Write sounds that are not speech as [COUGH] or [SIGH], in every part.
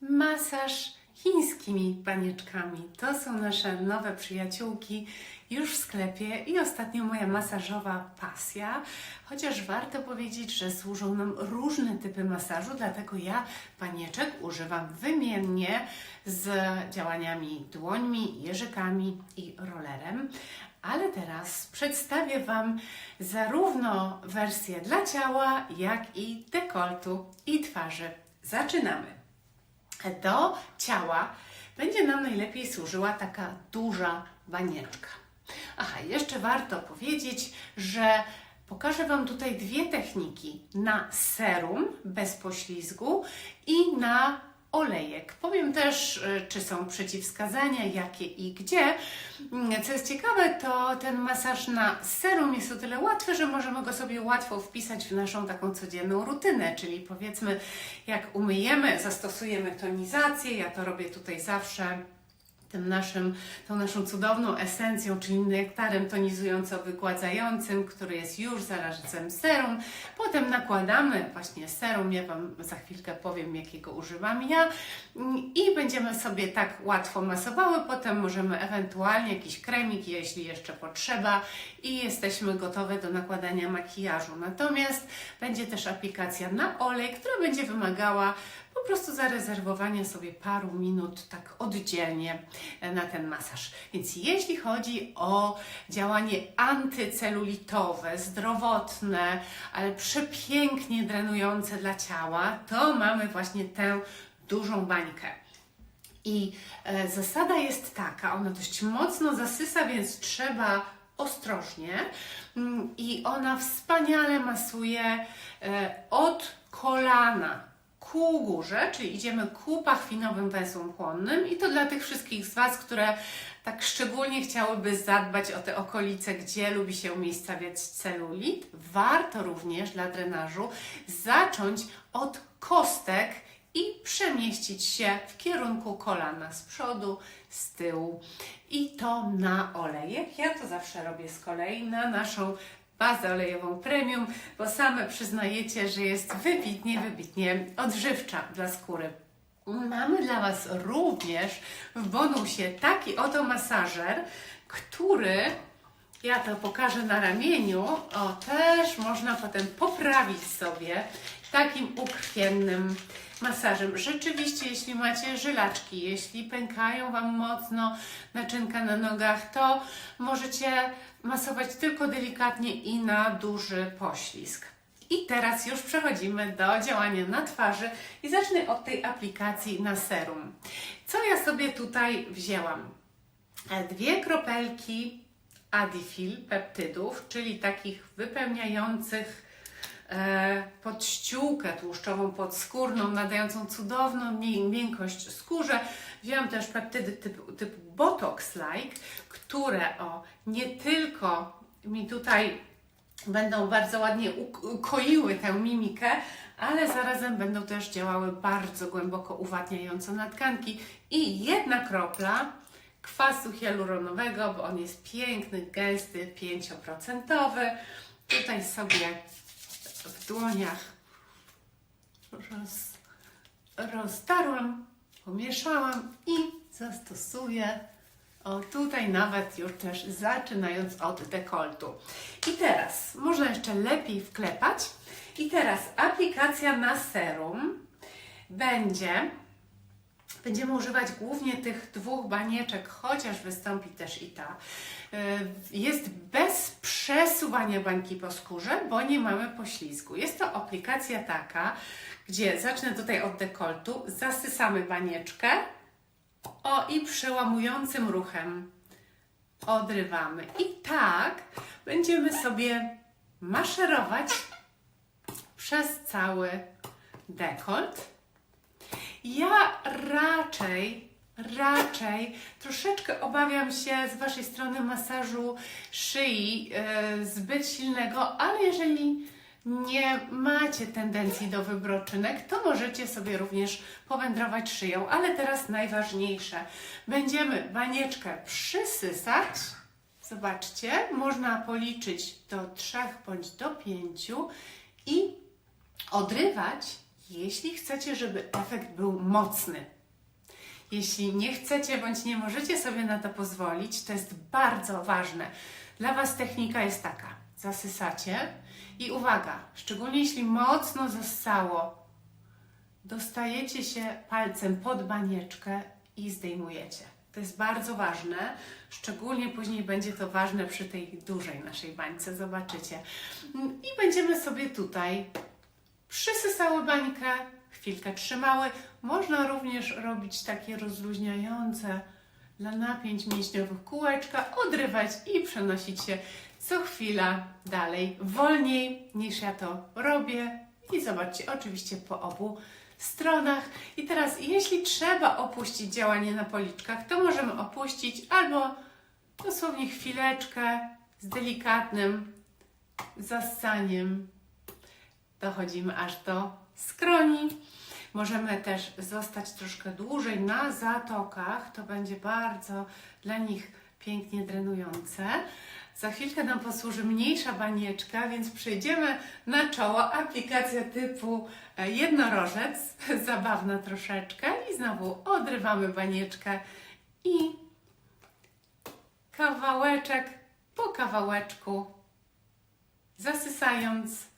masaż chińskimi banieczkami. To są nasze nowe przyjaciółki już w sklepie i ostatnio moja masażowa pasja. Chociaż warto powiedzieć, że służą nam różne typy masażu, dlatego ja banieczek używam wymiennie z działaniami dłońmi, jeżykami i rollerem. Ale teraz przedstawię Wam zarówno wersję dla ciała, jak i dekoltu i twarzy. Zaczynamy. Do ciała będzie nam najlepiej służyła taka duża banieczka. Aha, jeszcze warto powiedzieć, że pokażę Wam tutaj dwie techniki: na serum bez poślizgu i na olejek. Powiem też, y, czy są przeciwwskazania, jakie i gdzie. Mm, Co jest ciekawe, to ten masaż na serum jest o tyle łatwy, że możemy go sobie łatwo wpisać w naszą taką codzienną rutynę, czyli powiedzmy, jak umyjemy, zastosujemy tonizację. Ja to robię tutaj zawsze tym naszym, tą naszą cudowną esencją, czyli nektarem tonizująco-wygładzającym, który jest już zarazem serum. Potem nakładamy właśnie serum, ja Wam za chwilkę powiem, jakiego używam ja i będziemy sobie tak łatwo masowały. Potem możemy ewentualnie jakiś kremik, jeśli jeszcze potrzeba i jesteśmy gotowe do nakładania makijażu. Natomiast będzie też aplikacja na olej, która będzie wymagała po prostu zarezerwowania sobie paru minut tak oddzielnie e, na ten masaż. Więc jeśli chodzi o działanie antycelulitowe, zdrowotne, ale przepięknie drenujące dla ciała, to mamy właśnie tę dużą bańkę. I e, zasada jest taka, ona dość mocno zasysa, więc trzeba ostrożnie. Mm, I ona wspaniale masuje e, od kolana ku górze, czyli idziemy ku pachwinowym węzłom chłonnym i to dla tych wszystkich z Was, które tak szczególnie chciałyby zadbać o te okolice, gdzie lubi się umiejscawiać celulit. Warto również dla drenażu zacząć od kostek i przemieścić się w kierunku kolana z przodu, z tyłu i to na olejek. Ja to zawsze robię z kolei na naszą bazę olejową premium, bo same przyznajecie, że jest wybitnie, wybitnie odżywcza dla skóry. Mamy dla Was również w bonusie taki oto masażer, który ja to pokażę na ramieniu. O, też można potem poprawić sobie takim ukrwiennym masażem. Rzeczywiście, jeśli macie żylaczki, jeśli pękają Wam mocno naczynka na nogach, to możecie masować tylko delikatnie i na duży poślizg. I teraz już przechodzimy do działania na twarzy i zacznę od tej aplikacji na serum. Co ja sobie tutaj wzięłam? E, Dwie kropelki Adifil peptydów, czyli takich wypełniających pod ściółkę tłuszczową, podskórną, nadającą cudowną mię- miękkość skórze. Wzięłam też peptydy typu, typu Botox-like, które o, nie tylko mi tutaj będą bardzo ładnie uk- koiły tę mimikę, ale zarazem będą też działały bardzo głęboko uwatniająco na tkanki i jedna kropla kwasu hialuronowego, bo on jest piękny, gęsty, 5%. Tutaj sobie w dłoniach roz, roztarłam, pomieszałam i zastosuję. O, tutaj nawet już też zaczynając od dekoltu. I teraz można jeszcze lepiej wklepać. I teraz aplikacja na serum będzie Będziemy używać głównie tych dwóch banieczek, chociaż wystąpi też i ta. Y, Jest bez przesuwania bańki po skórze, bo nie mamy poślizgu. Jest to aplikacja taka, gdzie zacznę tutaj od dekoltu, zasysamy banieczkę o i przełamującym ruchem odrywamy. I tak będziemy sobie maszerować przez cały dekolt. Ja raczej, raczej troszeczkę obawiam się z Waszej strony masażu szyi e, zbyt silnego, ale jeżeli nie macie tendencji do wybroczynek, to możecie sobie również powędrować szyją. Ale teraz najważniejsze. Będziemy banieczkę przysysać. Zobaczcie, można policzyć do trzech bądź do pięciu i odrywać jeśli chcecie, żeby efekt był mocny. Jeśli nie chcecie bądź nie możecie sobie na to pozwolić, to jest bardzo ważne. Dla Was technika jest taka: zasysacie i uwaga, szczególnie jeśli mocno zassało, dostajecie się palcem pod banieczkę i zdejmujecie. To jest bardzo ważne, szczególnie później będzie to ważne przy tej dużej naszej bańce, zobaczycie. I będziemy sobie tutaj przysysały bańkę, chwilkę trzymały. Można również robić takie rozluźniające dla napięć mięśniowych kółeczka, odrywać i przenosić się co chwila dalej, wolniej niż ja to robię. I zobaczcie, oczywiście po obu stronach. I teraz, jeśli trzeba opuścić działanie na policzkach, to możemy opuścić albo dosłownie chwileczkę z delikatnym zassaniem. Dochodzimy aż do skroni. Możemy też zostać troszkę dłużej na zatokach. To będzie bardzo dla nich pięknie drenujące. Za chwilkę nam posłuży mniejsza banieczka, więc przejdziemy na czoło. Aplikacja typu e, jednorożec, [LAUGHS] zabawna troszeczkę. I znowu odrywamy banieczkę i kawałeczek po kawałeczku, zasysając.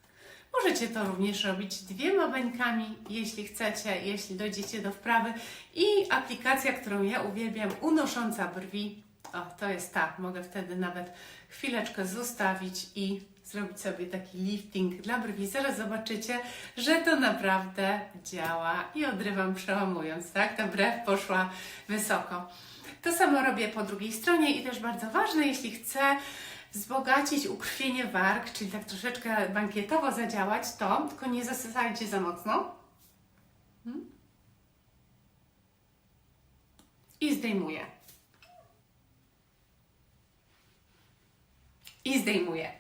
Możecie to również robić dwiema bańkami, jeśli chcecie, jeśli dojdziecie do wprawy. I aplikacja, którą ja uwielbiam, unosząca brwi. O, to jest ta. Mogę wtedy nawet chwileczkę zostawić i zrobić sobie taki lifting dla brwi. Zaraz zobaczycie, że to naprawdę działa i odrywam przełamując, tak? Ta brew poszła wysoko. To samo robię po drugiej stronie i też bardzo ważne, jeśli chcę wzbogacić ukrwienie warg, czyli tak troszeczkę bankietowo zadziałać, to tylko nie zasysajcie za mocno. Hmm? I zdejmuję. I zdejmuję.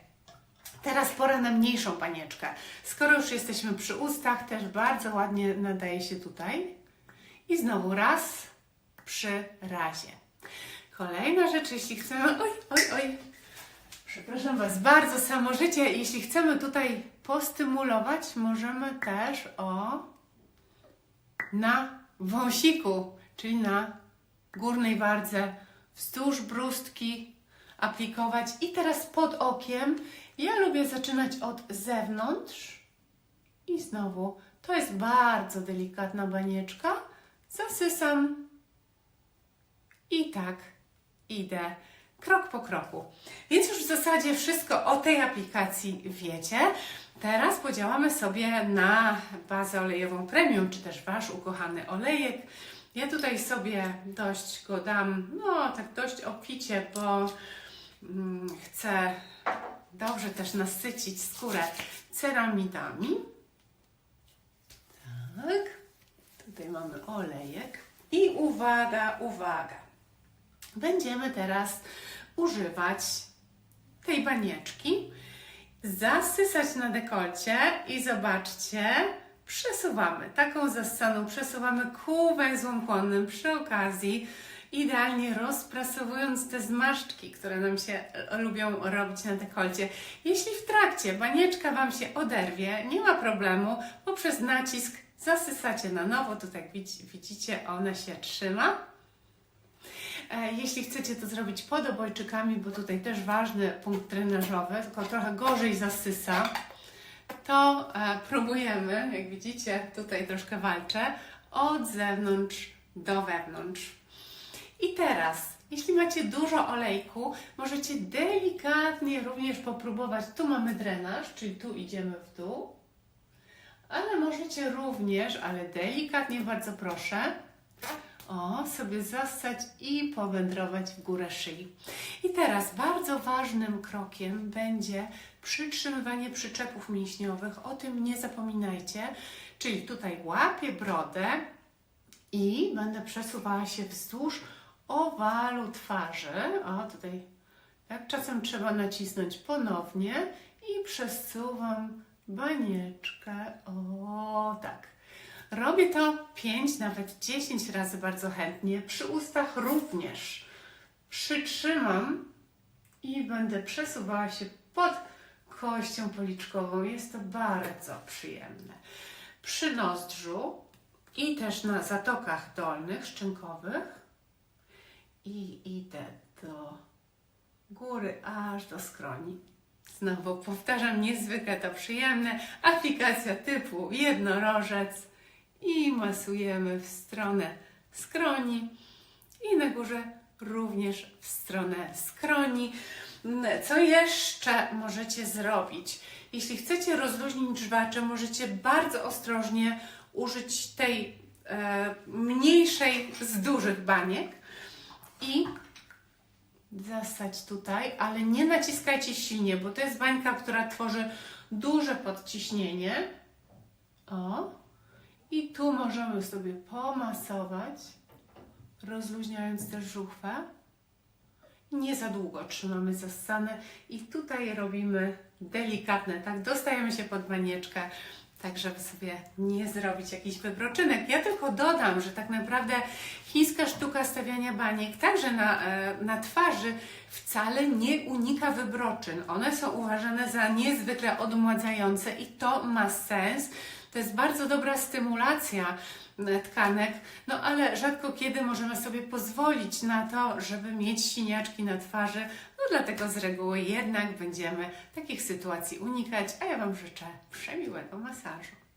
Teraz pora na mniejszą panieczkę. Skoro już jesteśmy przy ustach, też bardzo ładnie nadaje się tutaj. I znowu raz przy razie. Kolejna rzecz, jeśli chcemy. Oj, oj, oj. Przepraszam Was bardzo, samo życie. Jeśli chcemy tutaj postymulować, możemy też o na wąsiku, czyli na górnej wardze, wzdłuż brustki aplikować. I teraz pod okiem. Ja lubię zaczynać od zewnątrz i znowu. To jest bardzo delikatna banieczka. Zasysam i tak idę krok po kroku. Więc już w zasadzie wszystko o tej aplikacji wiecie. Teraz podziałamy sobie na bazę olejową premium, czy też Wasz ukochany olejek. Ja tutaj sobie dość go dam, no tak dość obficie, bo mm, chcę dobrze też nasycić skórę ceramidami. Tak, tutaj mamy olejek. I uwaga, uwaga. Będziemy teraz używać tej banieczki, zasysać na dekolcie i zobaczcie, przesuwamy taką zassaną, przesuwamy ku węzłom przy okazji, idealnie rozprasowując te zmarszczki, które nam się e, lubią robić na dekolcie. Jeśli w trakcie banieczka Wam się oderwie, nie ma problemu, poprzez nacisk zasysacie na nowo, tutaj widzicie ona się trzyma. E, Jeśli chcecie to zrobić pod obojczykami, bo tutaj też ważny punkt drenażowy, tylko trochę gorzej zasysa, to e, próbujemy, jak widzicie, tutaj troszkę walczę, od zewnątrz do wewnątrz. I teraz, jeśli macie dużo olejku, możecie delikatnie również popróbować. Tu mamy drenaż, czyli tu idziemy w dół, ale możecie również, ale delikatnie, bardzo proszę, o, sobie zassać i powędrować w górę szyi. I teraz bardzo ważnym krokiem będzie przytrzymywanie przyczepów mięśniowych. O tym nie zapominajcie. Czyli tutaj łapię brodę i będę przesuwała się wzdłuż owalu twarzy. O, tutaj tak czasem trzeba nacisnąć ponownie i przesuwam banieczkę. O, tak. Robię to 5, nawet 10 razy bardzo chętnie. Przy ustach również. Przytrzymam i będę przesuwała się pod kością policzkową. Jest to bardzo przyjemne. przy nozdrzu i też na zatokach dolnych, szczękowych. I idę do góry, aż do skroni. Znowu powtarzam, niezwykle to przyjemne. Aplikacja typu jednorożec i masujemy w stronę skroni i na górze również w stronę skroni. Mm, Co jeszcze możecie zrobić? Jeśli chcecie rozluźnić żwacze, możecie bardzo ostrożnie użyć tej e, mniejszej z dużych baniek i zastać tutaj, ale nie naciskajcie silnie, bo to jest bańka, która tworzy duże podciśnienie. O, i tu możemy sobie pomasować, rozluźniając też żuchwę. Nie za długo trzymamy zassane i tutaj robimy delikatne, tak, dostajemy się pod banieczkę, tak żeby sobie nie zrobić jakichś wybroczynek. Ja tylko dodam, że tak naprawdę chińska sztuka stawiania baniek, także na, e, na twarzy, wcale nie unika wybroczyn. One są uważane za niezwykle odmładzające i to ma sens. To jest bardzo dobra stymulacja e, tkanek, no ale rzadko kiedy możemy sobie pozwolić na to, żeby mieć siniaczki na twarzy, no dlatego z reguły jednak będziemy takich sytuacji unikać, a ja Wam życzę przemiłego masażu.